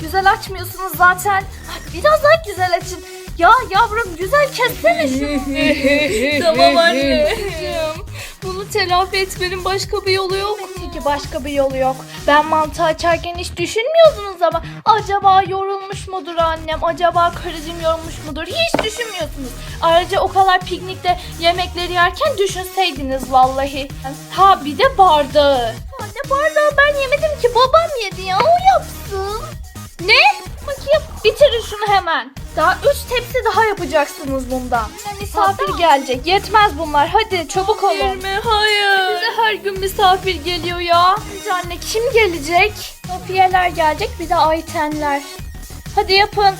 Güzel açmıyorsunuz zaten. Biraz daha güzel açın. Ya yavrum güzel kessene şunu. Tamam anneciğim. Bunu telafi etmenin başka bir yolu yok. Tabii ki başka bir yolu yok. Ben mantı açarken hiç düşünmüyordunuz ama acaba yorulmuş mudur annem? Acaba karıcığım yorulmuş mudur? Hiç düşünmüyorsunuz. Ayrıca o kadar piknikte yemekleri yerken düşünseydiniz vallahi. Ha bir de bardağı. Anne bardağı ben yemedim ki babam yedi ya o yapsın. Ne? Bakayım bitirin şunu hemen. Daha üç tepsi daha yapacaksınız bundan. Misafir gelecek. Yetmez bunlar. Hadi çabuk olun. Girme hayır. Bize her gün misafir geliyor ya. Önce anne kim gelecek? Safiyeler gelecek bir de Aytenler. Hadi yapın.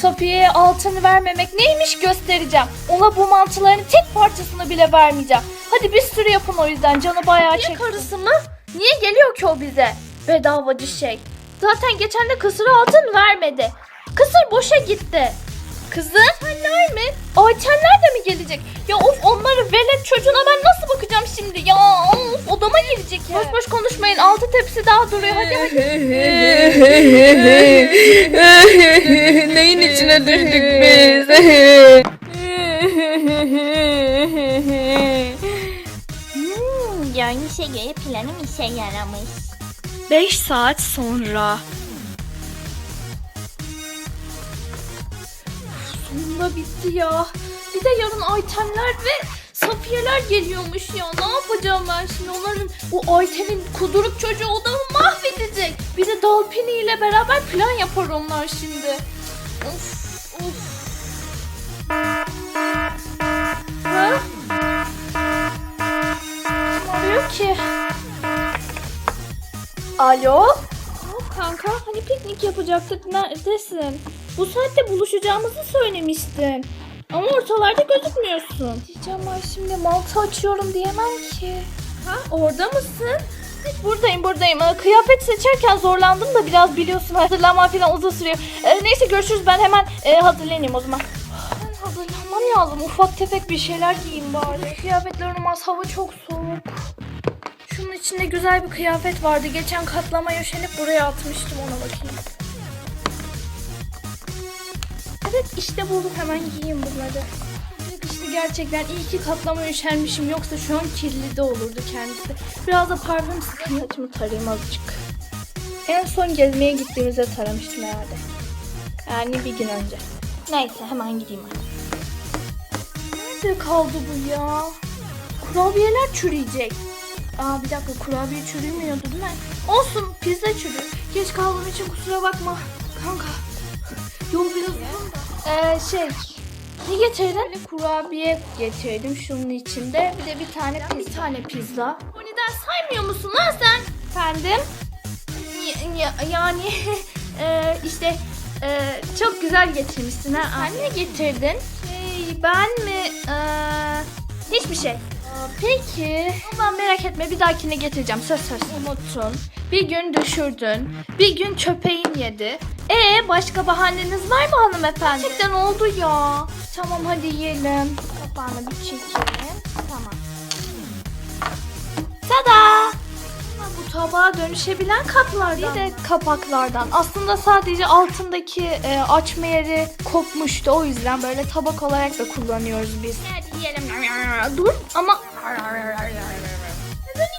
Safiye'ye altını vermemek neymiş göstereceğim. Ona bu mantıların tek parçasını bile vermeyeceğim. Hadi bir sürü yapın o yüzden canı bayağı çekti. karısı mı? Niye geliyor ki o bize? Bedavacı şey. Zaten geçen de kısıra altın vermedi. Kısır boşa gitti. Kızım? Aytenler mi? Aytenler de mi gelecek? Ya of onları velet çocuğuna ben nasıl bakacağım şimdi? Ya of odama girecek ya. Boş boş konuşmayın. Altı tepsi daha duruyor. Hadi hadi. Neyin içine düştük biz? Hmm, görünüşe göre planım işe yaramış. 5 saat sonra. Sonunda bitti ya. Bir de yarın Aytenler ve Safiyeler geliyormuş ya. Ne yapacağım ben şimdi? Onların o Ayten'in kuduruk çocuğu odamı mahvedecek. Bir de Dalpini ile beraber plan yapar onlar şimdi. Of of. Ha? Kim ki? Alo? Yok kanka hani piknik yapacaktık neredesin? Bu saatte buluşacağımızı söylemiştin. Ama ortalarda gözükmüyorsun. Diyeceğim ben şimdi mantı açıyorum diyemem ki. Ha orada mısın? Buradayım buradayım. Ee, Kıyafet seçerken zorlandım da biraz biliyorsun hazırlanma falan uzun sürüyor. Ee, neyse görüşürüz ben hemen e, hazırlanayım o zaman. Ben hazırlanmam lazım. Ufak tefek bir şeyler giyeyim bari. Kıyafetler olmaz hava çok soğuk. Şunun içinde güzel bir kıyafet vardı. Geçen katlama yöşenip buraya atmıştım ona bakayım. Evet işte buldum hemen giyeyim bunları. İşte gerçekten iyi ki katlama yöşenmişim yoksa şu an kirli de olurdu kendisi. Biraz da parfüm sıkayım saçımı tarayayım azıcık. En son gezmeye gittiğimizde taramıştım herhalde. Yani bir gün önce. Neyse hemen gideyim hadi. Nerede kaldı bu ya? Kurabiyeler çürüyecek. Aa bir dakika kurabiye çürümüyordu değil mi? Olsun pizza çürür. Geç kaldığım için kusura bakma. Kanka yol biraz uzun da. Ee, şey ne getirdin? Böyle kurabiye getirdim şunun içinde. Bir de bir tane bir tane pizza. O neden saymıyor musun lan sen? Efendim? Y- yani e, işte e, çok güzel getirmişsin ha. Sen ne getirdin? Şey ben mi? E, hiçbir şey. Peki. Ama merak etme bir dahakine getireceğim. Söz söz. Unuttun. Bir gün düşürdün. Bir gün köpeğin yedi. Ee başka bahaneniz var mı hanımefendi? Gerçekten oldu ya. Tamam hadi yiyelim. Kapağını bir çekelim. Tamam. Tada! Bu tabağa dönüşebilen kaplardan. Bir de kapaklardan. Aslında sadece altındaki e, açma yeri kopmuştu. O yüzden böyle tabak olarak da kullanıyoruz biz. Hadi yiyelim. Dur ama...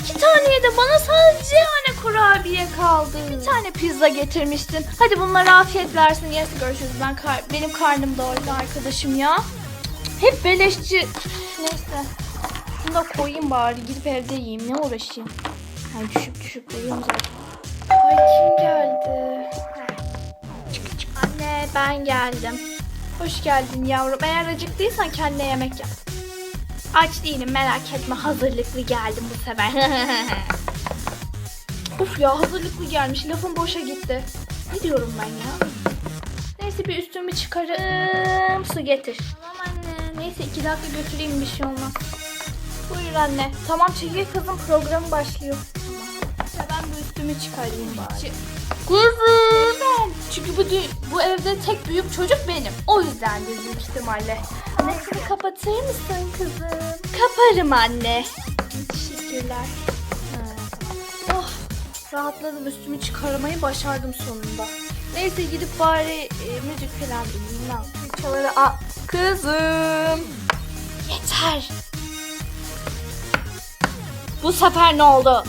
İki taneye de bana sadece tane kurabiye kaldı. Bir tane pizza getirmiştin. Hadi bunlara afiyet versin. Yes görüşürüz. Ben kar- benim karnım doydu arkadaşım ya. Hep beleşçi. Neyse. Şunu da koyayım bari. Gidip evde yiyeyim. Ne uğraşayım. Yani düşüp düşüp duruyorum zaten. Ay kim geldi? Çık çık. Anne ben geldim. Hoş geldin yavrum. Eğer acıktıysan kendine yemek yap. Aç değilim merak etme. Hazırlıklı geldim bu sefer. Uf ya hazırlıklı gelmiş. Lafım boşa gitti. Ne diyorum ben ya? Neyse bir üstümü çıkarım. Su getir. Tamam anne. Neyse iki dakika götüreyim bir şey olmaz. Buyur anne. Tamam çekil kızım programı başlıyor. Ya ben bu üstümü çıkarayım bari. Kızım. Çünkü bu, bu evde tek büyük çocuk benim. O yüzden büyük ihtimalle. Anne şunu kapatır mısın kızım? Kaparım anne. Teşekkürler. Ha. Rahatladım üstümü çıkarmayı başardım sonunda. Neyse gidip bari e, müzik falan dinleyeyim. Çaları a kızım. Yeter. Bu sefer ne oldu?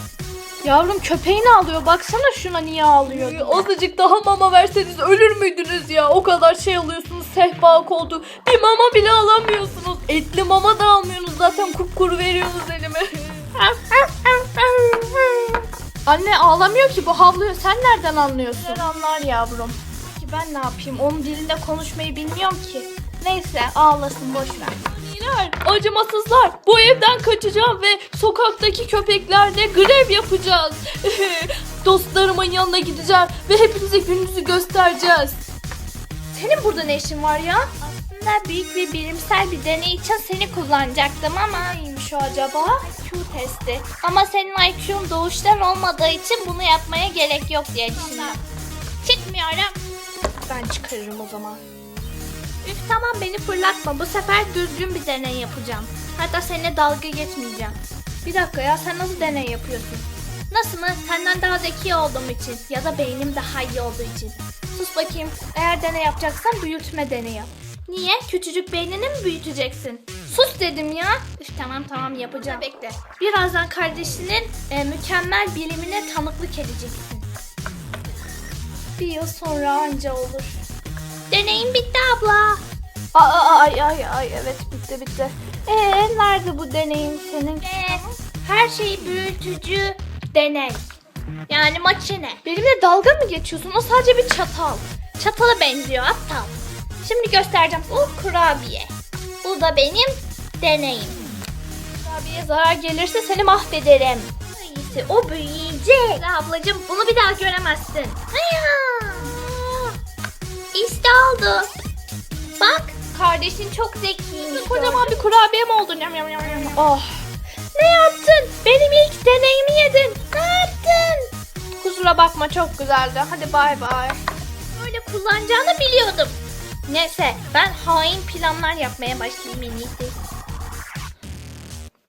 Yavrum köpeğini alıyor. Baksana şuna niye ağlıyor. diye. Azıcık daha mama verseniz ölür müydünüz ya? O kadar şey alıyorsunuz sehpa koltuğu. Bir mama bile alamıyorsunuz. Etli mama da almıyorsunuz zaten kupkuru veriyorsunuz elime. Anne ağlamıyor ki bu havlıyor. Sen nereden anlıyorsun? Sen anlar yavrum. Ki ben ne yapayım? Onun dilinde konuşmayı bilmiyorum ki. Neyse ağlasın boş ver. Acımasızlar. Bu evden kaçacağım ve sokaktaki köpeklerle grev yapacağız. Dostlarımın yanına gideceğim ve hepinize gününüzü göstereceğiz. Senin burada ne işin var ya? Aslında büyük bir bilimsel bir deney için seni kullanacaktım ama Neymiş o acaba? IQ testi. Ama senin IQ'un doğuştan olmadığı için bunu yapmaya gerek yok diye düşündüm. Çıkmıyorum. Ben çıkarırım o zaman. Üf tamam beni fırlatma. Bu sefer düzgün bir deney yapacağım. Hatta seninle dalga geçmeyeceğim. Bir dakika ya sen nasıl deney yapıyorsun? Nasıl mı? Senden daha zeki olduğum için ya da beynim daha iyi olduğu için. Sus bakayım. Eğer deney yapacaksan büyütme deneyi yap. Niye? Küçücük beynini mi büyüteceksin? Sus dedim ya. Üf tamam tamam yapacağım. Bekle. Birazdan kardeşinin e, mükemmel bilimine tanıklık edeceksin. Bir yıl sonra anca olur. Deneyim bitti abla. Aa, ay ay ay evet bitti bitti. Ee nerede bu deneyim senin? Ve her şey büyütücü deney. Yani makine. Benimle dalga mı geçiyorsun? O sadece bir çatal. Çatala benziyor aptal. Şimdi göstereceğim. Bu kurabiye. Bu da benim deneyim. Abiye zarar gelirse seni mahvederim. Neyse o büyüyecek. Ablacığım bunu bir daha göremezsin. Haya. İşte oldu. Bak kardeşin çok zekiymiş. Kocaman bir kurabiye yam yam. Oh. Ne yaptın? Bakma çok güzeldi. Hadi bay bay. Böyle kullanacağını biliyordum. Neyse ben hain planlar yapmaya başlayayım en iyisi.